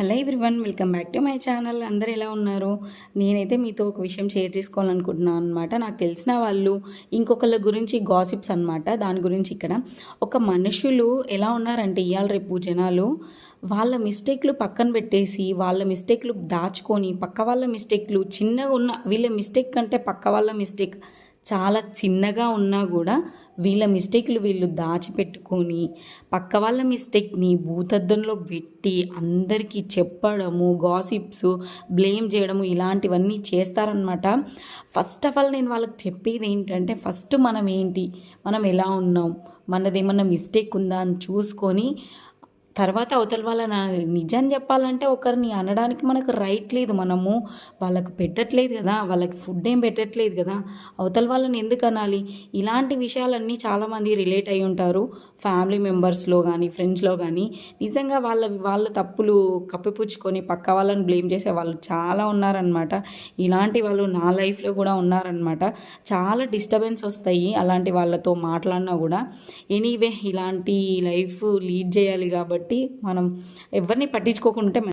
Hello everyone welcome back to my channel. అందరు ఎలా ఉన్నారు? నేనైతే మీతో ఒక విషయం షేర్ చేసుకోవాలనుకుంటున్నాను అనమాట నాకు తెలిసిన వాళ్ళు ఇంకొకళ్ళ గురించి గాసిప్స్ అనమాట దాని గురించి ఇక్కడ. ఒక మనుషులు ఎలా ఉన్నారంటే ఇవాళ రేపు జనాలు వాళ్ళ మిస్టేక్లు పక్కన పెట్టేసి వాళ్ళ మిస్టేక్లు దాచుకొని పక్క వాళ్ళ మిస్టేక్లు చిన్నగా ఉన్న వీళ్ళ మిస్టేక్ కంటే పక్క వాళ్ళ మిస్టేక్ చాలా చిన్నగా ఉన్నా కూడా వీళ్ళ మిస్టేక్లు వీళ్ళు దాచిపెట్టుకొని పక్క వాళ్ళ మిస్టేక్ని భూతద్దంలో పెట్టి అందరికీ చెప్పడము గాసిప్స్ బ్లేమ్ చేయడము ఇలాంటివన్నీ చేస్తారనమాట ఫస్ట్ ఆఫ్ ఆల్ నేను వాళ్ళకి చెప్పేది ఏంటంటే ఫస్ట్ మనం ఏంటి? మనం ఎలా ఉన్నాం? మనది ఏమన్నా మిస్టేక్ ఉందా అని చూసుకొని తర్వాత అవతల వాళ్ళ నిజం చెప్పాలంటే ఒకరిని అనడానికి మనకు రైట్ లేదు. మనము వాళ్ళకు పెట్టట్లేదు కదా. వాళ్ళకి ఫుడ్ ఏం పెట్టట్లేదు కదా. అవతల వాళ్ళని ఎందుకు అనాలి? ఇలాంటి విషయాలన్నీ చాలామంది రిలేట్ అయి ఉంటారు. ఫ్యామిలీ మెంబర్స్లో కానీ ఫ్రెండ్స్లో కానీ నిజంగా వాళ్ళ వాళ్ళ తప్పులు కప్పిపుచ్చుకొని పక్క వాళ్ళని బ్లేమ్ చేసే వాళ్ళు చాలా ఉన్నారనమాట ఇలాంటి వాళ్ళు నా లైఫ్లో కూడా ఉన్నారనమాట చాలా డిస్టర్బెన్స్ వస్తాయి అలాంటి వాళ్ళతో మాట్లాడినా కూడా. ఎనీవే ఇలాంటి లైఫ్ లీడ్ చేయాలి కాబట్టి మనం ఎవరిని పట్టించుకోకుండా ఉంటే